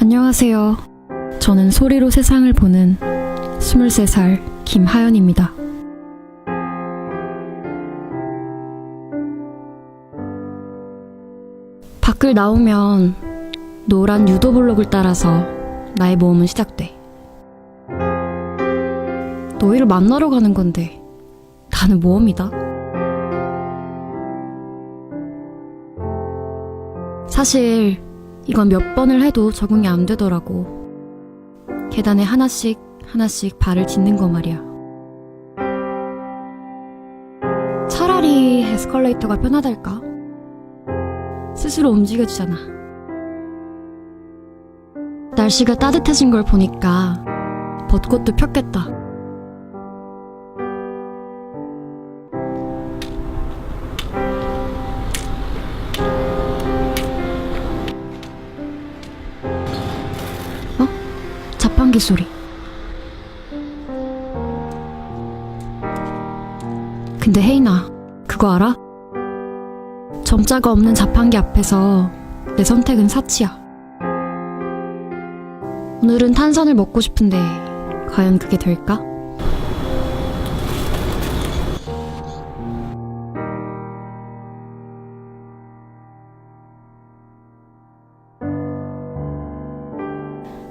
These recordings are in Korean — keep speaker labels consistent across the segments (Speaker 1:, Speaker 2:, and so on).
Speaker 1: 안녕하세요. 저는 소리로 세상을 보는 23살 김하연입니다. 밖을 나오면 노란 유도 블록을 따라서 나의 모험은 시작돼. 너희를 만나러 가는 건데 나는 모험이다. 사실 이건 몇 번을 해도 적응이 안 되더라고. 계단에 하나씩 하나씩 발을 딛는 거 말이야. 차라리 에스컬레이터가 편하달까? 스스로 움직여주잖아. 날씨가 따뜻해진 걸 보니까 벚꽃도 폈겠다. 어? 자판기 소리. 근데 혜인아, 그거 알아? 점자가 없는 자판기 앞에서 내 선택은 사치야. 오늘은 탄산을 먹고 싶은데 과연 그게 될까?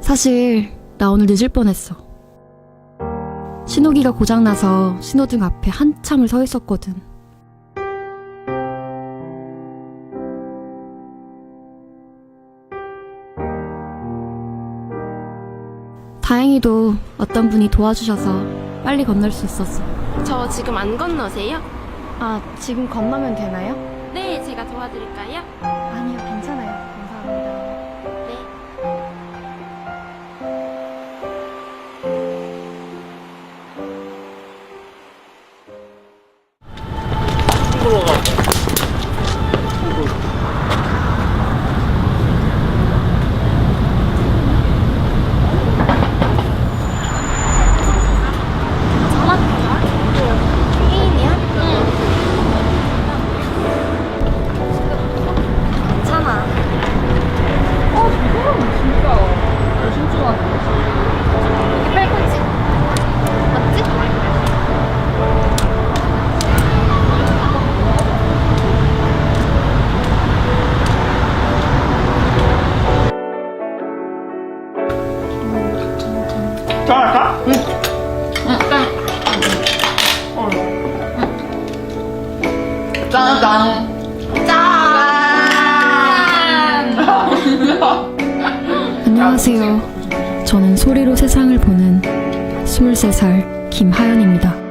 Speaker 1: 사실 나 오늘 늦을 뻔했어. 신호기가 고장나서 신호등 앞에 한참을 서 있었거든. 다행히도 어떤 분이 도와주셔서 빨리 건널 수 있었어.
Speaker 2: 저 지금 안 건너세요?
Speaker 1: 아, 지금 건너면 되나요?
Speaker 2: 네, 제가 도와드릴까요?
Speaker 1: 아니요, 괜찮아요. 감사합니다. 안녕하세요. 저는 소리로 세상을 보는 23살 김하연입니다.